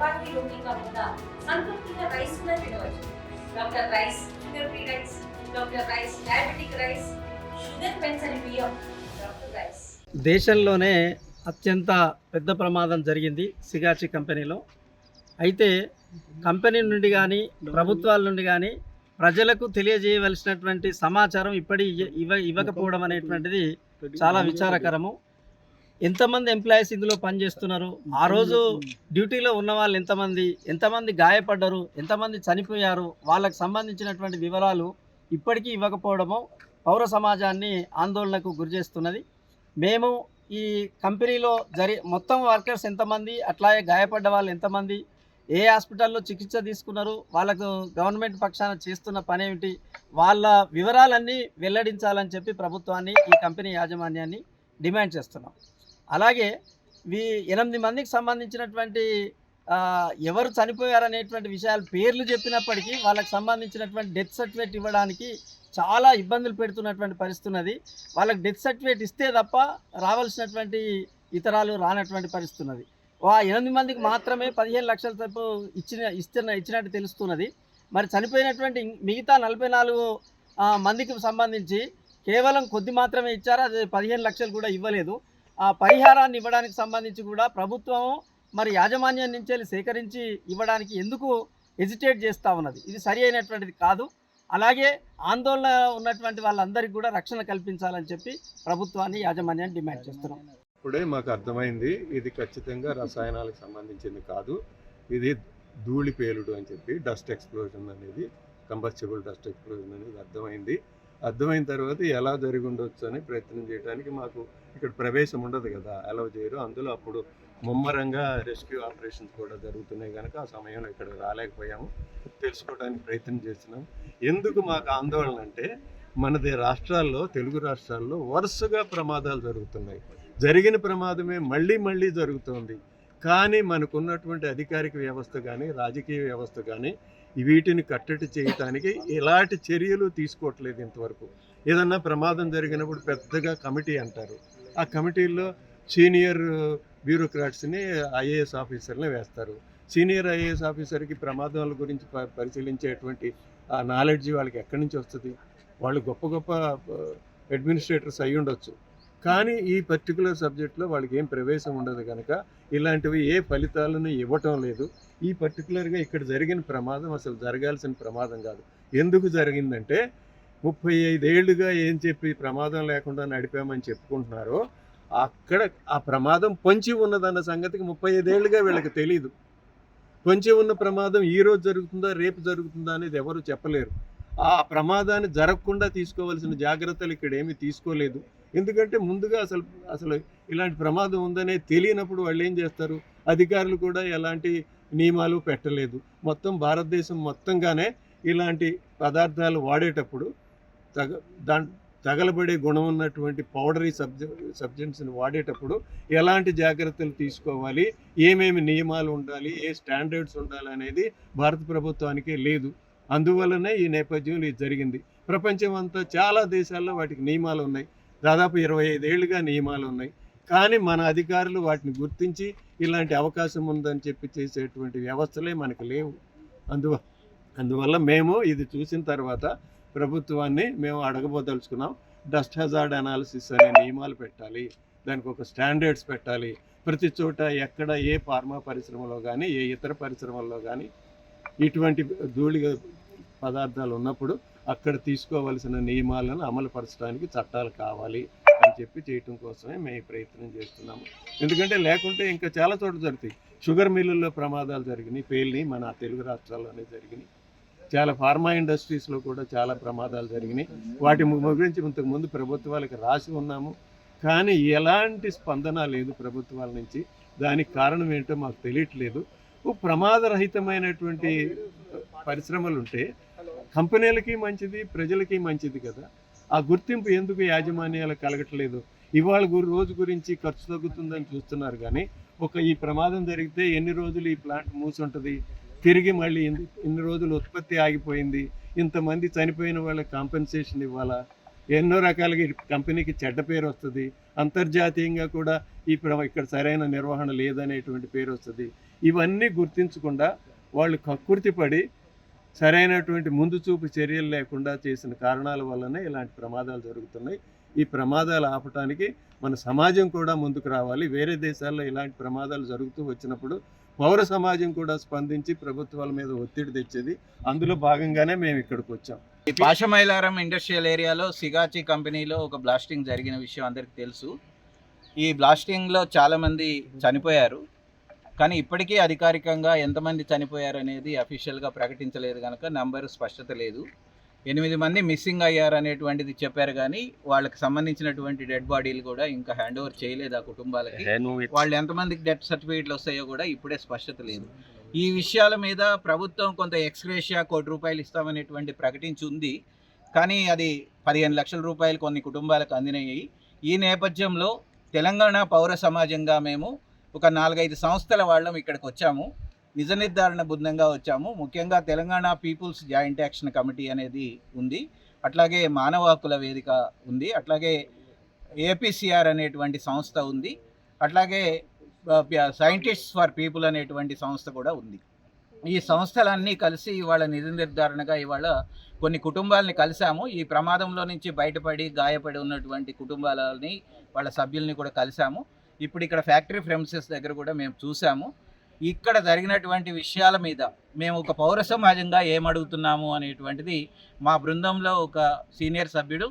చపాతీ రోటీ కాకుండా సంతృప్తిగా రైస్ కూడా తినవచ్చు. Doctor rice sugar free rice doctor rice diabetic rice sugar పెంచని బియ్యం. డాక్టర్ రైస్ దేశంలోనే అత్యంత పెద్ద ప్రమాదం జరిగింది సిగాచి కంపెనీలో. అయితే కంపెనీ నుండి కానీ ప్రభుత్వాల నుండి కానీ ప్రజలకు తెలియజేయవలసినటువంటి సమాచారం ఇప్పటి ఇవ్వ ఇవ్వకపోవడం అనేటువంటిది చాలా విచారకరము. ఎంతమంది ఎంప్లాయీస్ ఇందులో పనిచేస్తున్నారు? ఆ రోజు డ్యూటీలో ఉన్న వాళ్ళు ఎంతమంది? ఎంతమంది గాయపడ్డారు? ఎంతమంది చనిపోయారు? వాళ్ళకు సంబంధించినటువంటి వివరాలు ఇప్పటికీ ఇవ్వకపోవడము పౌర సమాజాన్ని ఆందోళనకు గురిచేస్తున్నది మేము ఈ కంపెనీలో జరి మొత్తం వర్కర్స్ ఎంతమంది? అట్లాగే గాయపడ్డ వాళ్ళు ఎంతమంది? ఏ హాస్పిటల్లో చికిత్స తీసుకున్నారు? వాళ్ళకు గవర్నమెంట్ పక్షాన చేస్తున్న పని ఏమిటి? వాళ్ళ వివరాలన్నీ వెల్లడించాలని చెప్పి ప్రభుత్వాన్ని ఈ కంపెనీ యాజమాన్యాన్ని డిమాండ్ చేస్తున్నాం. అలాగే వీ ఎనిమిది మందికి సంబంధించినటువంటి ఎవరు చనిపోయారనేటువంటి విషయాలు పేర్లు చెప్పినప్పటికీ వాళ్ళకి సంబంధించినటువంటి డెత్ సర్టిఫికేట్ ఇవ్వడానికి చాలా ఇబ్బందులు పెడుతున్నటువంటి పరిస్థితి ఉన్నది. వాళ్ళకి డెత్ సర్టిఫికేట్ ఇస్తే తప్ప రావాల్సినటువంటి ఇతరాలు రానటువంటి పరిస్థితి ఉన్నది. ఆ ఎనిమిది మందికి మాత్రమే పదిహేను లక్షల తప్పు ఇచ్చిన ఇస్తున్న ఇచ్చినట్టు తెలుస్తున్నది. మరి చనిపోయినటువంటి మిగతా నలభై నాలుగు మందికి సంబంధించి కేవలం కొద్ది మాత్రమే ఇచ్చారు. అది పదిహేను లక్షలు కూడా ఇవ్వలేదు. ఆ పరిహారాన్ని ఇవ్వడానికి సంబంధించి కూడా ప్రభుత్వం మరి యాజమాన్యం నుంచి సేకరించి ఇవ్వడానికి ఎందుకు హెజిటేట్ చేస్తూ ఉన్నది? ఇది సరి అయినటువంటిది కాదు. అలాగే ఆందోళన ఉన్నటువంటి వాళ్ళందరికీ కూడా రక్షణ కల్పించాలని చెప్పి ప్రభుత్వాన్ని యాజమాన్యాన్ని డిమాండ్ చేస్తున్నాం. ఇప్పుడే మాకు అర్థమైంది ఇది ఖచ్చితంగా రసాయనాలకు సంబంధించింది కాదు. ఇది ధూళి పేలుడు అని చెప్పి డస్ట్ ఎక్స్ప్లోజన్ అనేది కంబస్టిబుల్ డస్ట్ ఎక్స్ప్లోజన్ అనేది అర్థమైంది. అర్థమైన తర్వాత ఎలా జరిగి ఉండొచ్చు అని ప్రయత్నం చేయడానికి మాకు ఇక్కడ ప్రవేశం ఉండదు కదా అలౌ చేయరు. అందులో అప్పుడు ముమ్మరంగా రెస్క్యూ ఆపరేషన్స్ కూడా జరుగుతున్నాయి కనుక ఆ సమయంలో ఇక్కడ రాలేకపోయాము. తెలుసుకోవడానికి ప్రయత్నం చేస్తున్నాం. ఎందుకు మాకు ఆందోళన అంటే మనది రాష్ట్రాల్లో తెలుగు రాష్ట్రాల్లో వరుసగా ప్రమాదాలు జరుగుతున్నాయి. జరిగిన ప్రమాదమే మళ్ళీ మళ్ళీ జరుగుతోంది. కానీ మనకున్నటువంటి అధికారిక వ్యవస్థ కానీ రాజకీయ వ్యవస్థ కానీ వీటిని కట్టడి చేయటానికి ఎలాంటి చర్యలు తీసుకోవట్లేదు ఇంతవరకు. ఏదన్నా ప్రమాదం జరిగినప్పుడు పెద్దగా కమిటీ అంటారు. ఆ కమిటీల్లో సీనియర్ బ్యూరోక్రాట్స్ని ఐఏఎస్ ఆఫీసర్ని వేస్తారు. సీనియర్ ఐఏఎస్ ఆఫీసర్కి ప్రమాదాల గురించి ప- పరిశీలించేటువంటి ఆ నాలెడ్జ్ వాళ్ళకి ఎక్కడి నుంచి వస్తుంది? వాళ్ళు గొప్ప గొప్ప అడ్మినిస్ట్రేటర్స్ అయి ఉండొచ్చు కానీ ఈ పర్టికులర్ సబ్జెక్ట్లో వాళ్ళకి ఏం ప్రవేశం ఉండదు కనుక ఇలాంటివి ఏ ఫలితాలను ఇవ్వటం లేదు. ఈ పర్టికులర్గా ఇక్కడ జరిగిన ప్రమాదం అసలు జరగాల్సిన ప్రమాదం కాదు. ఎందుకు జరిగిందంటే ముప్పై ఐదేళ్ళుగా ఏం చెప్పి ప్రమాదం లేకుండా నడిపామని చెప్పుకుంటున్నారో అక్కడ ఆ ప్రమాదం పొంచి ఉన్నదన్న సంగతికి ముప్పై ఐదేళ్ళుగా వీళ్ళకి తెలియదు పొంచి ఉన్న ప్రమాదం ఈరోజు రోజు జరుగుతుందా రేపు జరుగుతుందా అనేది ఎవరు చెప్పలేరు. ఆ ప్రమాదాన్ని జరగకుండా తీసుకోవాల్సిన జాగ్రత్తలు ఇక్కడ ఏమీ తీసుకోలేదు. ఎందుకంటే ముందుగా అసలు అసలు ఇలాంటి ప్రమాదం ఉందనే తెలియనప్పుడు వాళ్ళు ఏం చేస్తారు? అధికారులు కూడా ఎలాంటి నియమాలు పెట్టలేదు. మొత్తం భారతదేశం మొత్తంగానే ఇలాంటి పదార్థాలు వాడేటప్పుడు తగ దా తగలబడే గుణం ఉన్నటువంటి పౌడరీ సబ్జ సబ్జెక్ట్స్ని వాడేటప్పుడు ఎలాంటి జాగ్రత్తలు తీసుకోవాలి? ఏమేమి నియమాలు ఉండాలి? ఏ స్టాండర్డ్స్ ఉండాలి అనేది భారత ప్రభుత్వానికే లేదు. అందువల్లనే ఈ నేపథ్యంలో ఇది జరిగింది. ప్రపంచం అంతా చాలా దేశాల్లో వాటికి నియమాలు ఉన్నాయి. దాదాపు ఇరవై ఐదేళ్ళుగా నియమాలు ఉన్నాయి. కానీ మన అధికారులు వాటిని గుర్తించి ఇలాంటి అవకాశం ఉందని చెప్పి చేసేటువంటి వ్యవస్థలే మనకు లేవు. అందువ అందువల్ల మేము ఇది చూసిన తర్వాత ప్రభుత్వాన్ని మేము అడగబోదలుచుకున్నాం. డస్ట్ హజార్డ్ అనాలిసిస్ అనే నియమాలు పెట్టాలి. దానికి ఒక స్టాండర్డ్స్ పెట్టాలి. ప్రతి చోట ఎక్కడ ఏ ఫార్మా పరిశ్రమలో కానీ ఏ ఇతర పరిశ్రమల్లో కానీ ఇటువంటి ధూళి పదార్థాలు ఉన్నప్పుడు అక్కడ తీసుకోవలసిన నియమాలను అమలుపరచడానికి చట్టాలు కావాలి అని చెప్పి చేయటం కోసమే మేము ప్రయత్నం చేస్తున్నాము. ఎందుకంటే లేకుంటే ఇంకా చాలా చోట్ల జరుగుతాయి. షుగర్ మిల్లుల్లో ప్రమాదాలు జరిగినాయి పేలినాయి మన తెలుగు రాష్ట్రాల్లోనే జరిగినాయి. చాలా ఫార్మా ఇండస్ట్రీస్లో కూడా చాలా ప్రమాదాలు జరిగినాయి. వాటి గురించి ఇంతకు ముందు ప్రభుత్వాలకు రాసి ఉన్నాము. కానీ ఎలాంటి స్పందన లేదు ప్రభుత్వాల నుంచి. దానికి కారణం ఏంటో మాకు తెలియట్లేదు. ప్రమాదరహితమైనటువంటి పరిశ్రమలు ఉంటే కంపెనీలకి మంచిది ప్రజలకి మంచిది కదా. ఆ గుర్తింపు ఎందుకు యాజమాన్యాలకు కలగట్లేదు? ఇవాళ రోజు గురించి ఖర్చు తగ్గుతుందని చూస్తున్నారు కానీ ఒక ఈ ప్రమాదం జరిగితే ఎన్ని రోజులు ఈ ప్లాంట్ మూసుంటుంది? తిరిగి మళ్ళీ ఇన్ని రోజులు ఉత్పత్తి ఆగిపోయింది. ఇంతమంది చనిపోయిన వాళ్ళకి కాంపెన్సేషన్ ఇవ్వాలా? ఎన్నో రకాలుగా కంపెనీకి చెడ్డ పేరు వస్తుంది. అంతర్జాతీయంగా కూడా ఈ ఇక్కడ సరైన నిర్వహణ లేదనేటువంటి పేరు వస్తుంది. ఇవన్నీ గుర్తించకుండా వాళ్ళు కక్కుర్తిపడి సరైనటువంటి ముందు చూపు చర్యలు లేకుండా చేసిన కారణాల వల్లనే ఇలాంటి ప్రమాదాలు జరుగుతున్నాయి. ఈ ప్రమాదాలు ఆపటానికి మన సమాజం కూడా ముందుకు రావాలి. వేరే దేశాల్లో ఇలాంటి ప్రమాదాలు జరుగుతూ వచ్చినప్పుడు పౌర సమాజం కూడా స్పందించి ప్రభుత్వాల మీద ఒత్తిడి తెచ్చేది. అందులో భాగంగానే మేము ఇక్కడికి వచ్చాం. ఈ పాషమైలారం ఇండస్ట్రియల్ ఏరియాలో సిగాచి కంపెనీలో ఒక బ్లాస్టింగ్ జరిగిన విషయం అందరికీ తెలుసు. ఈ బ్లాస్టింగ్లో చాలామంది చనిపోయారు. కానీ ఇప్పటికీ అధికారికంగా ఎంతమంది చనిపోయారు అనేది అఫీషియల్గా ప్రకటించలేదు కనుక నంబర్ స్పష్టత లేదు. ఎనిమిది మంది మిస్సింగ్ అయ్యారు అనేటువంటిది చెప్పారు కానీ వాళ్ళకి సంబంధించినటువంటి డెడ్ బాడీలు కూడా ఇంకా హ్యాండ్ ఓవర్ చేయలేదు ఆ కుటుంబాలకి. వాళ్ళు ఎంతమందికి డెత్ సర్టిఫికేట్లు వస్తాయో కూడా ఇప్పుడే స్పష్టత లేదు. ఈ విషయాల మీద ప్రభుత్వం కొంత ఎక్స్గ్రేషియా కోటి రూపాయలు ఇస్తామనేటువంటి ప్రకటించి ఉంది. కానీ అది పదిహేను లక్షల రూపాయలు కొన్ని కుటుంబాలకు అందినాయి. ఈ నేపథ్యంలో తెలంగాణ పౌర సమాజంగా మేము ఒక నాలుగైదు సంస్థల వాళ్ళం ఇక్కడికి వచ్చాము. నిజ నిర్ధారణ బృందంగా వచ్చాము. ముఖ్యంగా Telangana people's joint action committee అనేది ఉంది. అట్లాగే మానవ హక్కుల వేదిక ఉంది. అట్లాగే ఏపీసీఆర్ అనేటువంటి సంస్థ ఉంది. అట్లాగే సైంటిస్ట్స్ ఫర్ పీపుల్ అనేటువంటి సంస్థ కూడా ఉంది. ఈ సంస్థలన్నీ కలిసి ఇవాళ నిధి నిర్ధారణగా ఇవాళ కొన్ని కుటుంబాలని కలిసాము. ఈ ప్రమాదంలో నుంచి బయటపడి గాయపడి ఉన్నటువంటి కుటుంబాలని వాళ్ళ సభ్యుల్ని కూడా కలిసాము. ఇప్పుడు ఇక్కడ ఫ్యాక్టరీ ఫ్రెమ్సెస్ దగ్గర కూడా మేము చూసాము. ఇక్కడ జరిగినటువంటి విషయాల మీద మేము ఒక పౌర సమాజంగా ఏమడుగుతున్నాము అనేటువంటిది మా బృందంలో ఒక సీనియర్ సభ్యుడు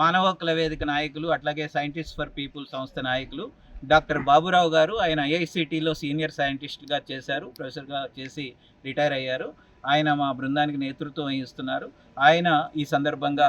మానవ హక్కుల వేదిక నాయకులు అట్లాగే సైంటిస్ట్ ఫర్ పీపుల్ సంస్థ నాయకులు డాక్టర్ బాబురావు గారు ఆయన ఐఐసిటీలో సీనియర్ సైంటిస్ట్గా చేశారు ప్రొఫెసర్గా చేసి రిటైర్ అయ్యారు. ఆయన మా బృందానికి నేతృత్వం వహిస్తున్నారు. ఆయన ఈ సందర్భంగా